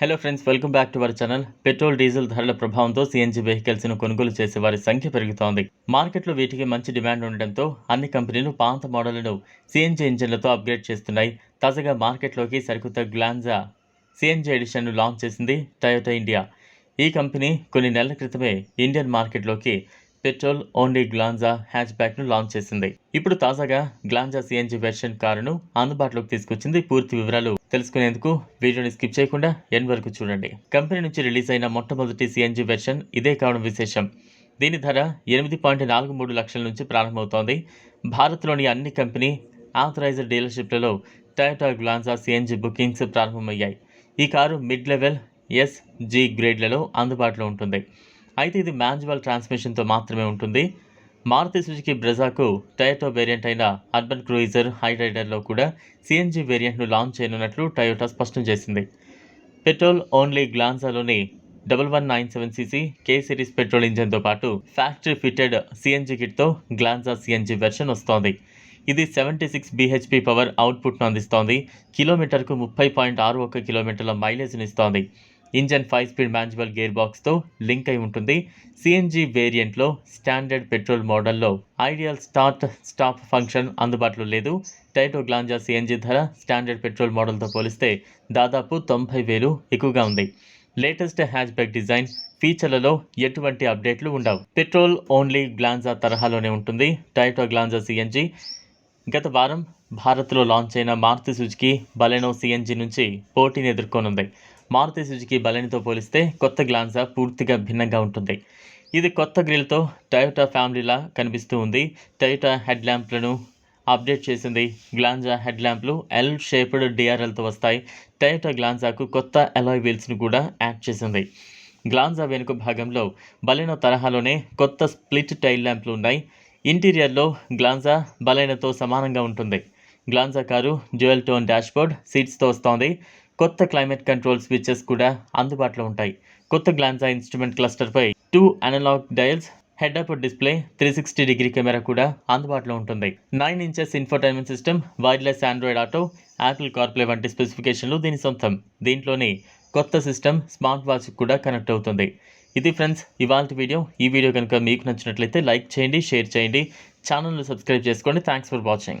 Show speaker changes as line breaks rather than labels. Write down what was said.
Hello friends welcome back to our channel petrol diesel ధరల ప్రభావంతో CNG వెహికల్స్ను కొనుగోలు చేసే వారి సంఖ్య పెరుగుతోంది. మార్కెట్లో వీటికి మంచి డిమాండ్ ఉండడంతో అన్ని కంపెనీలు పాత మోడళ్ళను సీఎన్జీ ఇంజన్లతో అప్గ్రేడ్ చేస్తున్నాయి. తాజాగా మార్కెట్లోకి సరికొత్త గ్లాన్జా సీఎన్జీ ఎడిషన్ను లాంచ్ చేసింది టయోటా ఇండియా ఈ కంపెనీ కొన్ని నెలల క్రితమే ఇండియన్ మార్కెట్లోకి పెట్రోల్ ఓన్లీ గ్లాన్జా హ్యాచ్ బ్యాక్ను లాంచ్ చేసింది. ఇప్పుడు తాజాగా గ్లాన్జా సిఎన్జి వెర్షన్ కారును అందుబాటులోకి తీసుకొచ్చింది పూర్తి వివరాలు. తెలుసుకునేందుకు వీడియోని స్కిప్ చేయకుండా ఎన్ వరకు చూడండి. కంపెనీ నుంచి రిలీజ్ అయిన మొట్టమొదటి సిఎన్జి వెర్షన్ ఇదే కావడం విశేషం. దీని ధర ఎనిమిది పాయింట్ నాలుగు మూడు లక్షల నుంచి ప్రారంభమవుతోంది. భారత్లోని అన్ని కంపెనీ ఆథరైజ్డ్ డీలర్షిప్లలో టయోటా గ్లాన్సా సిఎన్జి బుకింగ్స్ ప్రారంభమయ్యాయి. ఈ car mid level S G గ్రేడ్లలో అందుబాటులో ఉంటుంది. అయితే ఇది మాన్యువల్ ట్రాన్స్మిషన్తో మాత్రమే ఉంటుంది. మారుతి సుజుకి బ్రెజాకు టయోటో వేరియంట్ అయిన అర్బన్ క్రూయిజర్ హై రైడర్లో కూడా సిఎన్జి వేరియంట్ను లాంచ్ చేయనున్నట్లు టయోటా స్పష్టం చేసింది. Petrol only గ్లాన్సాలోని double one nine seven CC K series petrol ఇంజన్తో పాటు ఫ్యాక్టరీ ఫిట్టెడ్ సిఎన్జి కిట్తో గ్లాన్సా సిఎన్జి వెర్షన్ వస్తోంది. ఇది సెవెంటీ సిక్స్ బీహెచ్పి పవర్ అవుట్పుట్ను అందిస్తోంది. కిలోమీటర్కు ముప్పై పాయింట్ ఆరు ఒక కిలోమీటర్ల మైలేజ్ని ఇస్తోంది. Engine five speed manual gear బాక్స్తో link అయి ఉంటుంది. సిఎన్జి వేరియంట్లో స్టాండర్డ్ పెట్రోల్ మోడల్లో ఐడియల్ స్టార్ట్ స్టాప్ ఫంక్షన్ అందుబాటులో లేదు. టైటో గ్లాంజా సిఎన్జి ధర స్టాండర్డ్ పెట్రోల్ మోడల్తో పోలిస్తే దాదాపు తొంభై వేలు ఎక్కువగా ఉంది. లేటెస్ట్ హ్యాచ్ బ్యాక్ డిజైన్ ఫీచర్లలో ఎటువంటి అప్డేట్లు ఉండవు. పెట్రోల్ ఓన్లీ గ్లాంజా తరహాలోనే ఉంటుంది. టైటో గ్లాంజా సిఎన్జి గత వారం భారత్లో లాంచ్ అయిన మారుతి సుజుకి బలెనో సిఎన్జి నుంచి పోటీని ఎదుర్కొనుంది. మారుతి సుజుకి బలెనోతో పోలిస్తే కొత్త గ్లాన్సా పూర్తిగా భిన్నంగా ఉంటుంది. ఇది కొత్త గ్రిల్తో టయోటా ఫ్యామిలీలా కనిపిస్తూ ఉంది. టయోటా హెడ్ ల్యాంప్లను అప్డేట్ చేసింది. గ్లాన్జా హెడ్ ల్యాంప్లు ఎల్ షేప్డ్ డిఆర్ఎల్తో వస్తాయి. టయోటా గ్లాన్జాకు కొత్త ఎలాయ్ వీల్స్ను కూడా యాడ్ చేసింది. గ్లాన్జా వెనుక భాగంలో బలైన తరహాలోనే కొత్త స్ప్లిట్ టైల్ ల్యాంప్లు ఉన్నాయి. ఇంటీరియర్లో గ్లాన్జా బలైనతో సమానంగా ఉంటుంది. Glanza car dual tone dashboard సీట్స్తో వస్తోంది. కొత్త క్లైమేట్ కంట్రోల్ స్విచెస్ కూడా అందుబాటులో ఉంటాయి. కొత్త Glanza instrument క్లస్టర్పై two analog dials head up display three sixty degree camera కూడా అందుబాటులో ఉంటుంది. Nine inches infotainment system wireless Android Auto Apple CarPlay వంటి స్పెసిఫికేషన్లు దీని సొంతం. దీంట్లోని కొత్త సిస్టమ్ స్మార్ట్ వాచ్ కూడా కనెక్ట్ అవుతుంది. ఇది ఫ్రెండ్స్ ఇవాళ వీడియో. ఈ వీడియో కనుక మీకు నచ్చినట్లయితే లైక్ చేయండి షేర్ చేయండి. ఛానల్ను సబ్స్క్రైబ్ చేసుకోండి. Thanks for watching